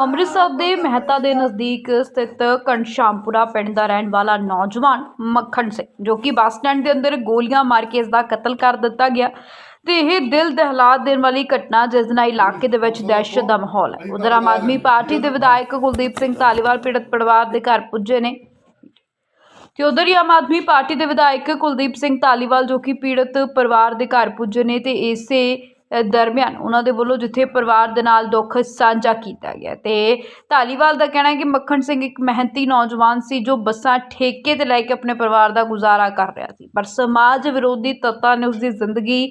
ਅੰਮ੍ਰਿਤਸਰ ਦੇ ਮਹਿਤਾ ਦੇ ਨਜ਼ਦੀਕ ਸਥਿਤ ਘਨਸ਼ਾਮਪੁਰਾ ਪਿੰਡ ਦਾ ਰਹਿਣ ਵਾਲਾ ਨੌਜਵਾਨ ਮੱਖਣ ਸਿੰਘ, ਜੋ ਕਿ ਬੱਸ ਸਟੈਂਡ ਦੇ ਅੰਦਰ ਗੋਲੀਆਂ ਮਾਰ ਕੇ ਇਸ ਦਾ ਕਤਲ ਕਰ ਦਿੱਤਾ ਗਿਆ ਤੇ ਇਹ ਦਿਲ ਦਹਿਲਾ ਦੇਣ ਵਾਲੀ ਘਟਨਾ ਜਿਸ ਨਾਲ ਇਲਾਕੇ ਦੇ ਵਿੱਚ ਦਹਿਸ਼ਤ ਦਾ ਮਾਹੌਲ ਹੈ। ਉਧਰ ਆਮ ਆਦਮੀ ਪਾਰਟੀ ਦੇ ਵਿਧਾਇਕ ਕੁਲਦੀਪ ਸਿੰਘ ਧਾਲੀਵਾਲ ਪੀੜਤ ਪਰਿਵਾਰ ਦੇ ਘਰ ਪੁੱਜੇ ਨੇ। ਤੇ ਉਧਰ ਹੀ ਆਮ ਆਦਮੀ ਪਾਰਟੀ ਦੇ ਵਿਧਾਇਕ ਕੁਲਦੀਪ ਸਿੰਘ ਧਾਲੀਵਾਲ, ਜੋ ਕਿ ਪੀੜਤ ਪਰਿਵਾਰ ਦੇ ਘਰ ਪੁੱਜੇ ਨੇ ਤੇ ਇਸੇ ਦਰਮਿਆਨ ਉਹਨਾਂ ਦੇ ਵੱਲੋਂ ਜਿੱਥੇ ਪਰਿਵਾਰ ਦੇ ਨਾਲ ਦੁੱਖ ਸਾਂਝਾ ਕੀਤਾ ਗਿਆ ਤੇ ਧਾਲੀਵਾਲ ਦਾ ਕਹਿਣਾ ਹੈ ਕਿ ਮੱਖਣ ਸਿੰਘ ਇੱਕ ਮਿਹਨਤੀ ਨੌਜਵਾਨ ਸੀ ਜੋ ਬੱਸਾਂ, ਠੇਕੇ ਤੇ ਲੈ ਕੇ ਆਪਣੇ ਪਰਿਵਾਰ ਦਾ ਗੁਜ਼ਾਰਾ ਕਰ ਰਿਹਾ ਸੀ। ਪਰ ਸਮਾਜ ਵਿਰੋਧੀ ਤੱਤਾਂ ਨੇ ਉਸ ਦੀ ਜ਼ਿੰਦਗੀ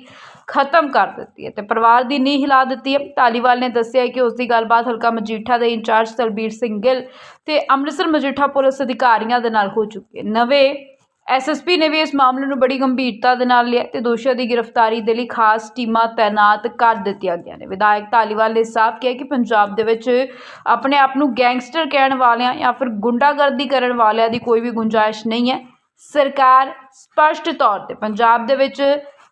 ਖਤਮ ਕਰ ਦਿੱਤੀ ਹੈ ਤੇ ਪਰਿਵਾਰ ਦੀ ਨੀਂਹ ਹਿਲਾ ਦਿੱਤੀ ਹੈ। ਧਾਲੀਵਾਲ ਨੇ ਦੱਸਿਆ ਕਿ ਉਸ ਦੀ ਗੱਲਬਾਤ ਹਲਕਾ ਮਜੀਠਾ ਦੇ ਇੰਚਾਰਜ ਤਲਬੀਰ ਸਿੰਘ ਗਿੱਲ ਤੇ ਅੰਮ੍ਰਿਤਸਰ ਮਜੀਠਾ ਪੁਲਿਸ ਅਧਿਕਾਰੀਆਂ ਦੇ ਨਾਲ ਹੋ ਚੁੱਕੀ ਹੈ। ਨਵੇਂ ਐਸਐਸਪੀ ਨੇ ਵੀ ਇਸ ਮਾਮਲੇ ਨੂੰ ਬੜੀ ਗੰਭੀਰਤਾ ਦੇ ਨਾਲ ਲਿਆ ਤੇ ਦੋਸ਼ੀਆਂ ਦੀ ਗ੍ਰਿਫਤਾਰੀ ਦੇ ਲਈ ਖਾਸ ਟੀਮਾਂ ਤਾਇਨਾਤ ਕਰ ਦਿੱਤੀਆਂ ਗਈਆਂ ਨੇ। ਵਿਧਾਇਕ ਧਾਲੀਵਾਲ ਨੇ ਸਾਫ਼ ਕਿਹਾ ਕਿ ਪੰਜਾਬ ਦੇ ਵਿੱਚ ਆਪਣੇ ਆਪ ਨੂੰ ਗੈਂਗਸਟਰ ਕਹਿਣ ਵਾਲਿਆਂ ਜਾਂ ਫਿਰ ਗੁੰਡਾਗਰਦੀ ਕਰਨ ਵਾਲਿਆਂ ਦੀ ਕੋਈ ਵੀ ਗੁੰਜਾਇਸ਼ ਨਹੀਂ ਹੈ। ਸਰਕਾਰ ਸਪਸ਼ਟ ਤੌਰ ਤੇ ਪੰਜਾਬ ਦੇ ਵਿੱਚ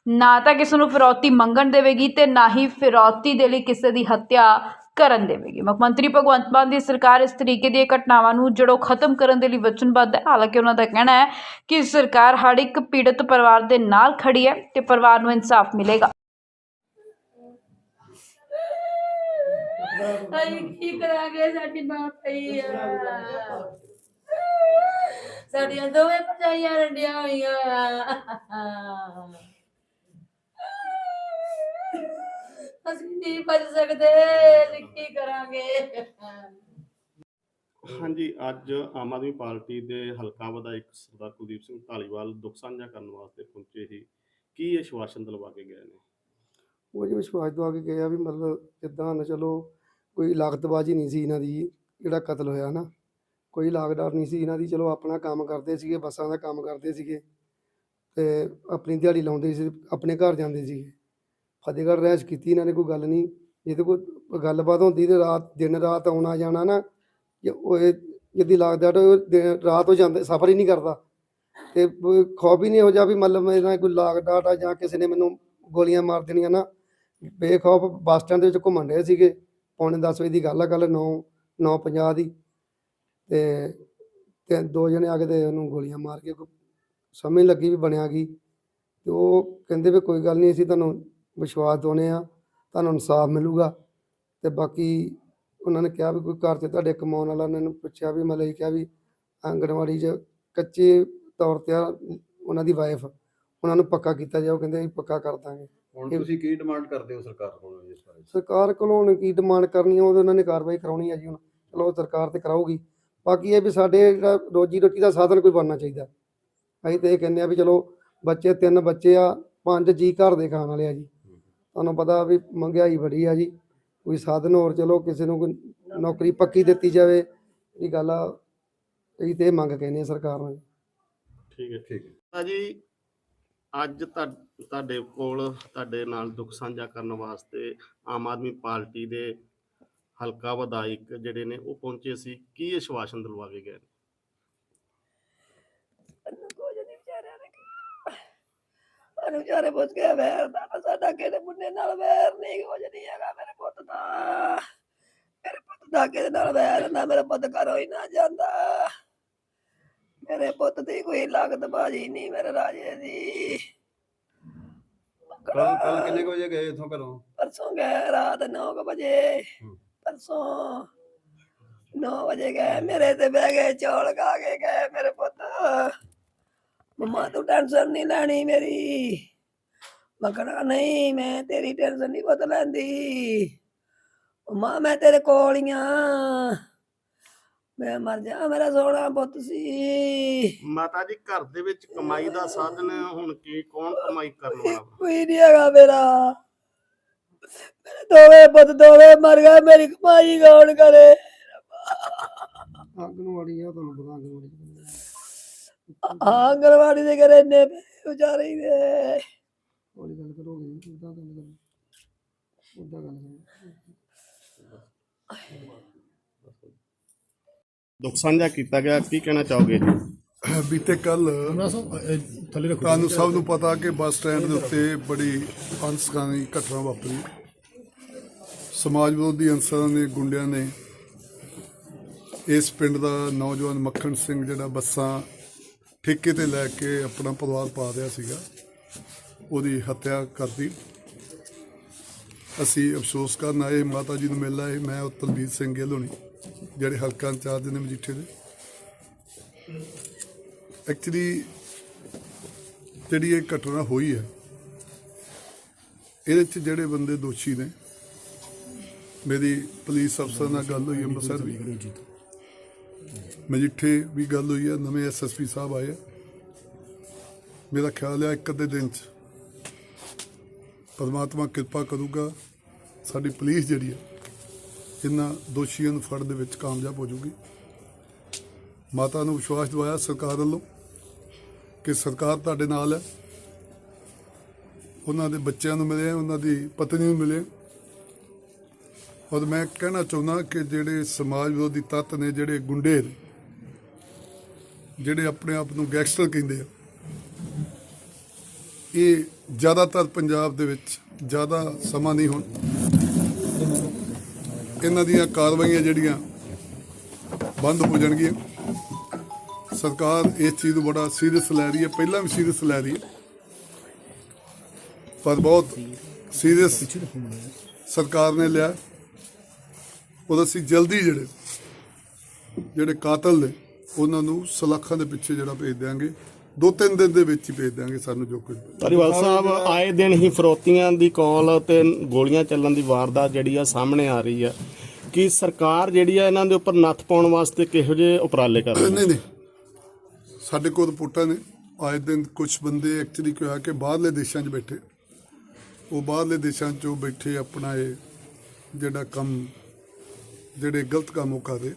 ਨਾ ਤਾਂ ਕਿਸੇ ਨੂੰ ਫਿਰੌਤੀ ਮੰਗਣ ਦੇਵੇਗੀ ਤੇ ਨਾ ਹੀ ਫਿਰੌਤੀ ਦੇ ਲਈ ਕਿਸੇ ਦੀ ਹੱਤਿਆ ਕਰਨ ਦੇਵੇਗੀ। ਮੁੱਖ ਮੰਤਰੀ ਭਗਵੰਤ ਮਾਨ ਦੀ ਸਰਕਾਰ ਇਸ ਤਰੀਕੇ ਦੀਆਂ ਘਟਨਾਵਾਂ ਨੂੰ ਜੜੋਂ ਖਤਮ ਕਰਨ ਦੇ ਲਈ ਵਚਨਬੱਧ ਹੈ। ਹਾਲਾਂਕਿ ਉਹਨਾਂ ਦਾ ਕਹਿਣਾ ਹੈ ਕਿ ਸਰਕਾਰ ਹਰ ਇੱਕ ਪੀੜਤ ਪਰਿਵਾਰ ਦੇ ਨਾਲ ਖੜੀ ਹੈ ਤੇ ਪਰਿਵਾਰ ਨੂੰ ਇਨਸਾਫ ਮਿਲੇਗਾ। ਅਸੀਂ ਕੀ ਕਰਾਂਗੇ? ਸਾਡੀ ਮਾਂ ਪਈ ਆ। ਸਾਡੀਆਂ ਦੋਵੇਂ ਪਚਾਈਆਂ ਰੰਡੀਆਂ ਹੋਈਆਂ ਅਸੀਂ ਨਹੀਂ ਬਚ ਸਕਦੇ ਅਸੀਂ ਕੀ ਕਰਾਂਗੇ? ਹਾਂਜੀ ਅੱਜ ਆਮ ਆਦਮੀ ਪਾਰਟੀ ਦੇ ਹਲਕਾ ਵਿਧਾਇਕ ਸਰਦਾਰ ਕੁਲਦੀਪ ਸਿੰਘ ਧਾਲੀਵਾਲ ਦੁੱਖ ਸਾਂਝਾ ਕਰਨ ਵਾਸਤੇ ਪਹੁੰਚੇ ਸੀ। ਕੀ ਆਸ਼ਵਾਸਨ ਦਿਲਵਾ ਕੇ ਗਏ ਨੇ? ਉਹ ਜੀ ਵਿਸ਼ਵਾਸ ਦਵਾ ਕੇ ਗਏ ਆ ਵੀ ਮਤਲਬ ਜਿੱਦਾਂ ਨਾ ਚਲੋ ਕੋਈ ਲਾਗਤਬਾਜ਼ੀ ਨਹੀਂ ਸੀ ਇਹਨਾਂ ਦੀ ਜਿਹੜਾ ਕਤਲ ਹੋਇਆ ਨਾ। ਕੋਈ ਲਾਗਡਾਰ ਨਹੀਂ ਸੀ ਇਹਨਾਂ ਦੀ ਚਲੋ ਆਪਣਾ ਕੰਮ ਕਰਦੇ ਸੀਗੇ ਬੱਸਾਂ ਦਾ ਕੰਮ ਕਰਦੇ ਸੀਗੇ। ਤੇ ਆਪਣੀ ਦਿਹਾੜੀ ਲਾਉਂਦੇ ਸੀ ਆਪਣੇ ਘਰ ਜਾਂਦੇ ਸੀਗੇ। ਫਤਿਹਗੜ੍ਹ ਰਹਿਸ਼ ਕੀਤੀ, ਇਹਨਾਂ ਨੇ ਕੋਈ ਗੱਲ ਨਹੀਂ। ਜੇ ਤੇ ਕੋਈ ਗੱਲਬਾਤ ਹੁੰਦੀ ਤੇ ਰਾਤ, ਦਿਨ ਰਾਤ ਆਉਣਾ ਜਾਣਾ ਨਾ, ਜੇ ਉਹ ਇਹ ਜਿਹਦੀ ਲਾਗਦਾਰ ਰਾਤ ਹੋ ਜਾਂਦੇ, ਸਫ਼ਰ ਹੀ ਨਹੀਂ ਕਰਦਾ। ਤੇ ਖੌਫ ਹੀ ਨਹੀਂ ਹੋ ਜਾ ਵੀ ਮਤਲਬ ਮੇਰੇ ਨਾਲ ਕੋਈ ਲਾਗ ਡਾਟ ਆ ਜਾਂ ਕਿਸੇ ਨੇ ਮੈਨੂੰ ਗੋਲੀਆਂ ਮਾਰ ਦੇਣੀਆਂ ਨਾ। ਬੇਖੌਫ ਬੱਸ ਸਟੈਂਡ ਦੇ ਵਿੱਚ ਘੁੰਮਣ ਰਹੇ ਸੀਗੇ, ਪੌਣੇ 10 ਵਜੇ ਦੀ ਗੱਲ ਆ ਕੱਲ 9 9:50 ਦੀ। ਤੇ ਤੇ ਦੋ ਜਣੇ ਆ ਕੇ ਤੇ ਉਹਨੂੰ ਗੋਲੀਆਂ ਮਾਰ ਕੇ ਕੋਈ ਸਮਝ ਲੱਗੀ ਵੀ ਬਣਿਆ ਗਈ ਤੇ ਉਹ ਕਹਿੰਦੇ ਵੀ ਕੋਈ ਗੱਲ ਨਹੀਂ, ਅਸੀਂ ਤੁਹਾਨੂੰ ਵਿਸ਼ਵਾਸ ਦਵਾਉਂਦੇ ਆ ਤੁਹਾਨੂੰ ਇਨਸਾਫ ਮਿਲੂਗਾ। ਤੇ ਬਾਕੀ ਉਹਨਾਂ ਨੇ ਕਿਹਾ ਵੀ ਕੋਈ ਘਰ 'ਚ ਤੁਹਾਡੇ ਕਮਾਉਣ ਵਾਲਾ ਉਹਨਾਂ ਨੂੰ ਪੁੱਛਿਆ ਵੀ ਇਹ ਕਿਹਾ ਵੀ ਆਂਗਣਵਾੜੀ 'ਚ ਕੱਚੇ ਤੌਰ ਤੇ ਆ ਉਹਨਾਂ ਦੀ ਵਾਈਫ ਉਹਨਾਂ ਨੂੰ ਪੱਕਾ ਕੀਤਾ ਜਾਓ ਕਹਿੰਦੇ ਅਸੀਂ ਪੱਕਾ ਕਰ ਦਾਂਗੇ। ਹੁਣ ਤੁਸੀਂ ਕੀ ਡਿਮਾਂਡ ਕਰਦੇ ਹੋ ਸਰਕਾਰ ਕੋਲੋਂ ਇਸ ਬਾਰੇ? ਸਰਕਾਰ ਕੋਲੋਂ ਹੁਣ ਕੀ ਡਿਮਾਂਡ ਕਰਨੀ ਆ ਉਹ ਉਹਨਾਂ ਨੇ ਕਾਰਵਾਈ ਕਰਾਉਣੀ ਹੈ ਜੀ ਹੁਣ। ਚਲੋ ਸਰਕਾਰ ਤੇ ਕਰਾਊਗੀ। ਬਾਕੀ ਇਹ ਵੀ ਸਾਡੇ ਜਿਹੜਾ ਰੋਜੀ ਰੋਟੀ ਦਾ ਸਾਧਨ ਕੋਈ ਬਣਨਾ ਚਾਹੀਦਾ। ਅਸੀਂ ਤੇ ਇਹ ਕਹਿੰਦੇ ਆ ਵੀ ਚਲੋ ਬੱਚੇ ਤਿੰਨ ਬੱਚੇ ਆ ਪੰਜ ਜੀ ਘਰ ਦੇ ਖਾਣ ਵਾਲੇ ਆ ਜੀ। ਤੁਹਾਨੂੰ ਪਤਾ ਵੀ ਮਹਿੰਗਾਈ ਬੜੀ ਆ ਜੀ। ਕੋਈ ਸਾਧਨ ਹੋਰ ਚਲੋ ਕਿਸੇ ਨੂੰ ਕੋਈ ਨੌਕਰੀ ਪੱਕੀ ਦਿੱਤੀ ਜਾਵੇ ਇਹ ਗੱਲ ਆ ਅਸੀਂ ਤੇ ਇਹ ਮੰਗ ਕਹਿੰਦੇ ਆ ਸਰਕਾਰ ਨੂੰ। ਠੀਕ ਹੈ। ਠੀਕ ਹੈ। ਭਾਜੀ ਅੱਜ ਤੁਹਾ- ਤੁਹਾਡੇ ਕੋਲ ਤੁਹਾਡੇ ਨਾਲ ਦੁੱਖ ਸਾਂਝਾ ਕਰਨ ਵਾਸਤੇ ਆਮ ਆਦਮੀ ਪਾਰਟੀ ਦੇ ਹਲਕਾ ਵਿਧਾਇਕ ਜਿਹੜੇ ਨੇ ਉਹ ਪਹੁੰਚੇ ਸੀ। ਕੀ ਆਸ਼ਵਾਸਨ ਦਿਲਵਾ ਕੇ ਗਏ ਨੇ ਕੁਝ ਨਹੀਂ ਵਿਚਾਰਿਆ ਨੇ ਅਨੂ ਵਿਚਾਰੇ ਪੁੱਛ ਕੇ ਵੈਰ ਦਾ ਸਾਡਾ ਕਿਹੜੇ ਮੁੰਡੇ ਨਾਲ ਵੈਰ ਨਹੀਂ ਕੁਝ ਨਹੀਂ ਹੈਗਾ ਮੇਰੇ ਪੁੱਤ ਦਾ। ਮੇਰੇ ਪੁੱਤ ਦਾ ਕਿਹਦੇ ਨਾਲ ਵੈਰ ਨਾ ਮੇਰੇ ਪੁੱਤ ਘਰੋਂ ਹੀ ਨਾ ਜਾਂਦਾ। ਮੇਰੇ ਪੁੱਤ ਦੀ ਕੋਈ ਲਾਗਤ ਬਾਜੀ ਨਹੀਂ ਮੇਰੇ ਰਾਜੇ ਦੀ। ਕੱਲ ਕੱਲ ਕਿੰਨੇ ਕੁ ਵਜੇ ਗਏ ਇਥੋਂ ਘਰੋਂ? ਪਰਸੋਂ ਗਏ ਰਾਤ 9 ਵਜੇ। ਪਰਸੋਂ 9 ਵਜੇ ਗਏ ਮੇਰੇ ਤੇ ਬਹਿ ਗਏ ਚੌਲ ਖਾ ਕੇ ਗਏ ਮੇਰੇ ਪੁੱਤ। ਮਮਾ ਤੂੰ ਟੈਨਸ਼ਨ ਨਹੀਂ ਲੈਣੀ ਮੇਰੀ। ਮਕਣਾ ਨਹੀਂ ਮੈਂ ਤੇਰੀ ਟੈਨਸ਼ਨ ਨਹੀਂ ਪੁੱਤ ਲੈਂਦੀ। ਮਮਾ ਮੈਂ ਤੇਰੇ ਕੋਲ ਹੀ ਆ। ਮੈਂ ਮਰ ਜਾ ਮੇਰਾ ਸੋਹਣਾ ਪੁੱਤ ਸੀ। ਮਾਤਾ ਜੀ ਘਰ ਦੇ ਵਿੱਚ ਕਮਾਈ ਦਾ ਸਾਧਨ ਹੁਣ ਕੀ ਕੌਣ ਕਮਾਈ ਕਰਨ ਵਾਲਾ ਵਾ? ਕੋਈ ਨਹੀਂ ਹੈਗਾ ਮੇਰਾ। ਮੇਰੇ ਦੋਵੇਂ ਪੁੱਤ ਦੋਵੇਂ ਮਰ ਗਏ ਮੇਰੀ ਕਮਾਈ ਕੌਣ ਕਰੇ? ਆਂਗਣਵਾੜੀ ਆ ਤੁਹਾਨੂੰ ਪਤਾ ਆਂਗਣਵਾੜੀ ਆਂਗਣਵਾੜੀ ਦੇ ਘਰੇ ਨੇ ਵਿਚਾਰੇ ਹੀ ਨੇ। ਹੌਲੀ ਗੱਲ ਕਰੋਗੇ ਜੀ ਉਦਾਂ ਗੱਲ ਕਰੋ। ਉਦਾਂ ਗੱਲ ਕਰੋ। ਦੁੱਖ ਸਾਂਝਾ ਕੀਤਾ ਗਿਆ ਕੀ ਕਹਿਣਾ ਚਾਹੋਗੇ? ਬੀਤੇ ਕੱਲ ਤੁਹਾਨੂੰ ਸਭ ਨੂੰ ਪਤਾ ਕਿ ਬੱਸ ਸਟੈਂਡ ਦੇ ਉੱਤੇ ਬੜੀ ਅਨਸਕਾਨੀ ਘਟਨਾ ਵਾਪਰੀ। ਸਮਾਜ ਵਿਰੋਧੀ ਅਨਸਰਾਂ ਨੇ ਗੁੰਡਿਆਂ ਨੇ ਇਸ ਪਿੰਡ ਦਾ ਨੌਜਵਾਨ ਮੱਖਣ ਸਿੰਘ ਜਿਹੜਾ ਬੱਸਾਂ ਠੇਕੇ ਤੇ ਲੈ ਕੇ ਆਪਣਾ ਪਰਿਵਾਰ ਪਾ ਰਿਹਾ ਸੀਗਾ। ਉਹਦੀ ਹੱਤਿਆ ਕਰਤੀ ਅਸੀਂ ਅਫਸੋਸ ਕਰਨ ਆਏ, ਮਾਤਾ ਜੀ ਨੂੰ ਮਿਲ ਆਏ, ਮੈਂ ਉਹ ਤਲਬੀਰ ਸਿੰਘ ਗਿੱਲ ਹੋਣੀ, ਜਿਹੜੇ ਹਲਕਾ ਇੰਚਾਰਜ ਨੇ ਮਜੀਠੇ ਦੇ। ਐਕਚੁਅਲੀ ਜਿਹੜੀ ਇਹ ਘਟਨਾ ਹੋਈ ਹੈ, ਇਹਦੇ ਚ ਜਿਹੜੇ ਬੰਦੇ ਦੋਸ਼ੀ ਨੇ, ਮੇਰੀ ਪੁਲਿਸ ਅਫਸਰ ਨਾਲ ਗੱਲ ਹੋਈ, ਅੰਮ੍ਰਿਤਸਰ ਵੀ ਮਜੀਠੇ ਵੀ ਗੱਲ ਹੋਈ ਹੈ, ਨਵੇਂ ਐਸਐਸਪੀ ਸਾਹਿਬ ਆਏ ਆ। ਮੇਰਾ ਖਿਆਲ ਹੈ ਇੱਕ ਅੱਧੇ ਦਿਨ ਚ ਪਰਮਾਤਮਾ ਕਿਰਪਾ ਕਰੂਗਾ, ਸਾਡੀ ਪੁਲਿਸ ਜਿਹੜੀ ਹੈ ਇਹਨਾਂ ਦੋਸ਼ੀਆਂ ਨੂੰ ਫੜਨ ਦੇ ਵਿੱਚ ਕਾਮਯਾਬ ਹੋ ਜਾਊਗੀ ਮਾਤਾ ਨੂੰ ਵਿਸ਼ਵਾਸ ਦਿਵਾਇਆ ਸਰਕਾਰ ਵੱਲੋਂ ਕਿ ਸਰਕਾਰ ਤੁਹਾਡੇ ਨਾਲ ਹੈ। ਉਹਨਾਂ ਦੇ ਬੱਚਿਆਂ ਨੂੰ ਮਿਲੇ, ਉਹਨਾਂ ਦੀ ਪਤਨੀ ਨੂੰ ਮਿਲੇ। ਔਰ ਮੈਂ ਕਹਿਣਾ ਚਾਹੁੰਦਾ ਕਿ ਜਿਹੜੇ ਸਮਾਜ ਵਿਰੋਧੀ ਤੱਤ ਨੇ, ਜਿਹੜੇ ਗੁੰਡੇ ਨੇ, ਜਿਹੜੇ ਆਪਣੇ ਆਪ ਨੂੰ ਗੈਂਗਸਟਰ ਕਹਿੰਦੇ ਆ, ਇਹ ਜ਼ਿਆਦਾਤਰ ਪੰਜਾਬ ਦੇ ਵਿੱਚ ਜ਼ਿਆਦਾ ਸਮਾਂ ਨਹੀਂ ਹੁਣ। ਇਹਨਾਂ ਦੀਆਂ ਕਾਰਵਾਈਆਂ ਜਿਹੜੀਆਂ ਬੰਦ ਹੋ ਜਾਣਗੀਆਂ। ਸਰਕਾਰ ਇਸ ਚੀਜ਼ ਨੂੰ ਬੜਾ ਸੀਰੀਅਸ ਲੈ ਰਹੀ ਹੈ। ਪਹਿਲਾਂ ਵੀ ਸੀਰੀਅਸ ਲੈ ਰਹੀ ਹੈ। ਪਰ ਬਹੁਤ ਸੀਰੀਅਸ ਸਰਕਾਰ ਨੇ ਲਿਆ। ਉਹ ਅਸੀਂ ਜਲਦੀ ਜਿਹੜੇ ਜਿਹੜੇ ਕਾਤਲ ਨੇ ਉਹਨਾਂ ਨੂੰ ਸਲਾਖਾਂ ਦੇ ਪਿੱਛੇ ਜਿਹੜਾ ਭੇਜ ਦਿਆਂਗੇ। ਦੋ ਤਿੰਨ ਦਿਨ ਦੇ ਵਿੱਚ ਹੀ ਭੇਜ ਦਿਆਂਗੇ ਸਾਨੂੰ ਜੋ ਕੁਝ ਧਾਰੀਵਾਲ ਸਾਹਿਬ ਆਏ ਦਿਨ ਹੀ ਫਰੋਤੀਆਂ ਦੀ ਕਾਲ ਤੇ ਗੋਲੀਆਂ ਚੱਲਣ ਦੀ ਵਾਰਦਾਤ ਜਿਹੜੀ ਆ ਸਾਹਮਣੇ ਆ ਰਹੀ ਆ। ਕਿ ਸਰਕਾਰ ਜਿਹੜੀ ਆ ਇਹਨਾਂ ਦੇ ਉੱਪਰ ਨੱਥ ਪਾਉਣ ਵਾਸਤੇ ਕਿਹੋ ਜਿਹੇ ਉਪਰਾਲੇ ਕਰ ਰਹੀ ਹੈ ਨਹੀਂ ਨਹੀਂ। ਸਾਡੇ ਕੋਲ ਰਿਪੋਰਟਾਂ ਨੇ। ਆਏ ਦਿਨ ਕੁਝ ਬੰਦੇ ਐਕਚੁਅਲੀ ਕੀ ਹੋਇਆ ਕਿ ਬਾਹਰਲੇ ਦੇਸ਼ਾਂ 'ਚ ਬੈਠੇ। ਉਹ ਬਾਹਰਲੇ ਦੇਸ਼ਾਂ 'ਚੋਂ ਬੈਠੇ ਆਪਣਾ ਇਹ ਜਿਹੜਾ ਕੰਮ ਜਿਹੜੇ ਗਲਤ ਕੰਮ ਉਹ ਕਰ ਰਹੇ।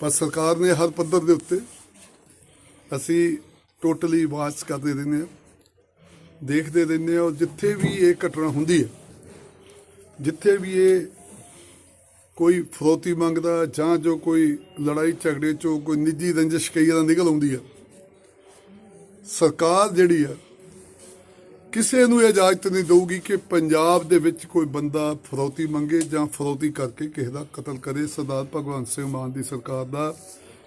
ਪਰ ਸਰਕਾਰ ਨੇ ਹਰ ਪੱਧਰ ਦੇ ਉੱਤੇ ਅਸੀਂ ਟੋਟਲੀ ਵਾਚ ਕਰਦੇ ਰਹਿੰਦੇ ਹਾਂ, ਦੇਖਦੇ ਰਹਿੰਦੇ ਹਾਂ ਔਰ ਜਿੱਥੇ ਵੀ ਇਹ ਘਟਨਾ ਹੁੰਦੀ ਹੈ, ਜਿੱਥੇ ਵੀ ਇਹ ਕੋਈ ਫਰੋਤੀ ਮੰਗਦਾ ਜਾਂ ਜੋ ਕੋਈ ਲੜਾਈ ਝਗੜੇ ਚੋਂ, ਕੋਈ ਨਿੱਜੀ ਰੰਜਿਸ਼ ਕਈ ਦਾ ਨਿਕਲ ਆਉਂਦੀ ਹੈ, ਸਰਕਾਰ ਜਿਹੜੀ ਆ ਕਿਸੇ ਨੂੰ ਇਹ ਇਜਾਜ਼ਤ ਨਹੀਂ ਦਊਗੀ ਕਿ ਪੰਜਾਬ ਦੇ ਵਿੱਚ ਕੋਈ ਬੰਦਾ ਫਰੋਤੀ ਮੰਗੇ ਜਾਂ ਫਰੋਤੀ ਕਰਕੇ ਕਿਸੇ ਦਾ ਕਤਲ ਕਰੇ। ਸਰਦਾਰ ਭਗਵੰਤ ਸਿੰਘ ਮਾਨ ਦੀ ਸਰਕਾਰ ਦਾ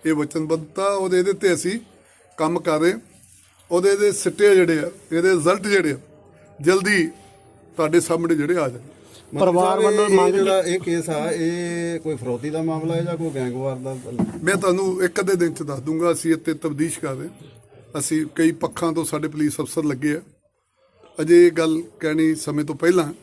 ਇਹ ਵਚਨਬੱਧਤਾ ਉਹਦੇ ਇਹਦੇ ਤੇ ਅਸੀਂ ਕੰਮ ਕਰ ਰਹੇ ਉਹਦੇ ਦੇ ਸਿੱਟੇ ਜਿਹੜੇ ਆ ਇਹਦੇ ਰਿਜ਼ਲਟ ਜਿਹੜੇ ਆ ਜਲਦੀ ਤੁਹਾਡੇ ਸਾਹਮਣੇ ਜਿਹੜੇ ਆ ਜਾਣ ਪਰਿਵਾਰ ਵੱਲੋਂ ਮੰਗ ਜਿਹੜਾ ਇਹ ਕੇਸ ਆ ਇਹ ਕੋਈ ਫਰੋਤੀ ਦਾ ਮਾਮਲਾ ਹੈ ਜਾਂ ਕੋਈ ਗੈਂਗਵਾਰ ਦਾ? ਮੈਂ ਤੁਹਾਨੂੰ ਇੱਕ ਅੱਧੇ ਦਿਨ ਚ ਦੱਸ ਦੂੰਗਾ ਅਸੀਂ ਇੱਥੇ ਤਬਦੀਸ਼ ਕਰ ਰਹੇ। ਅਸੀਂ ਕਈ ਪੱਖਾਂ ਤੋਂ ਸਾਡੇ ਪੁਲਿਸ ਅਫਸਰ ਲੱਗੇ ਆ। ਅਜੇ ਇਹ ਗੱਲ ਕਹਿਣੀ ਸਮੇਂ ਤੋਂ ਪਹਿਲਾਂ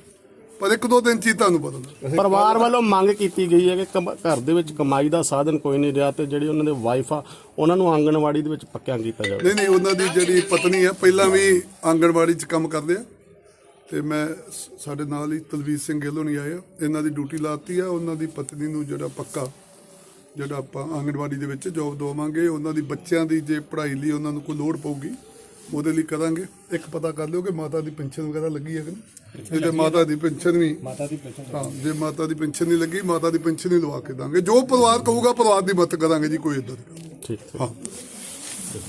ਪਰ ਇੱਕ ਦੋ ਦਿਨ ਚ ਹੀ ਤੁਹਾਨੂੰ ਪਤਾ ਲੱਗ। ਪਰਿਵਾਰ ਵੱਲੋਂ ਮੰਗ ਕੀਤੀ ਗਈ ਹੈ ਕਿ ਕਮ- ਘਰ ਦੇ ਵਿੱਚ ਕਮਾਈ ਦਾ ਸਾਧਨ ਕੋਈ ਨਹੀਂ ਰਿਹਾ ਤੇ ਜਿਹੜੀ ਉਹਨਾਂ ਦੇ ਵਾਈਫ ਆ ਉਹਨਾਂ ਨੂੰ ਆਂਗਣਵਾੜੀ ਦੇ ਵਿੱਚ ਪੱਕਿਆਂ ਕੀਤਾ ਜਾਵੇ। ਨਹੀਂ ਨਹੀਂ ਉਹਨਾਂ ਦੀ ਜਿਹੜੀ ਪਤਨੀ ਆ ਪਹਿਲਾਂ ਵੀ ਆਂਗਣਵਾੜੀ 'ਚ ਕੰਮ ਕਰਦੇ ਆ। ਤੇ ਮੈਂ ਸ- ਸਾਡੇ ਨਾਲ ਹੀ ਤਲਵੀਰ ਸਿੰਘ ਗਿੱਲ ਹੋਣੀ ਆਏ ਆ। ਇਹਨਾਂ ਦੀ ਡਿਊਟੀ ਲਾਤੀ ਆ ਉਹਨਾਂ ਦੀ ਪਤਨੀ ਨੂੰ ਜਿਹੜਾ ਪੱਕਾ ਜਿਹੜਾ ਆਪਾਂ ਆਂਗਣਵਾੜੀ ਦੇ ਵਿੱਚ ਜੋਬ ਦਵਾਵਾਂਗੇ ਉਹਨਾਂ ਦੀ ਬੱਚਿਆਂ ਦੀ ਜੇ ਪੜ੍ਹਾਈ ਲਈ ਉਹਨਾਂ ਨੂੰ ਕੋਈ ਲੋੜ ਪਊਗੀ ਉਹਦੇ ਲਈ ਕਰਾਂਗੇ। ਇੱਕ ਪਤਾ ਕਰ ਲਿਓ ਕਿ ਮਾਤਾ ਦੀ ਪੈਨਸ਼ਨ ਵਗੈਰਾ ਲੱਗੀ ਹੈ ਕਿ ਨਹੀਂ? ਜੇ ਮਾਤਾ ਦੀ ਪੈਨਸ਼ਨ ਵੀ ਮਾਤਾ ਦੀ ਪੈਨਸ਼ਨ ਹਾਂ ਜੇ ਮਾਤਾ ਦੀ ਪੈਨਸ਼ਨ ਨਹੀਂ ਲੱਗੀ ਮਾਤਾ ਦੀ ਪੈਨਸ਼ਨ ਹੀ ਲਵਾ ਕੇ ਦਾਂਗੇ। ਜੋ ਪਰਿਵਾਰ ਕਹੂਗਾ ਪਰਿਵਾਰ ਦੀ ਮਦਦ ਕਰਾਂਗੇ ਜੀ ਕੋਈ ਇਦਾਂ ਦੀ। ਠੀਕ ਹਾਂ।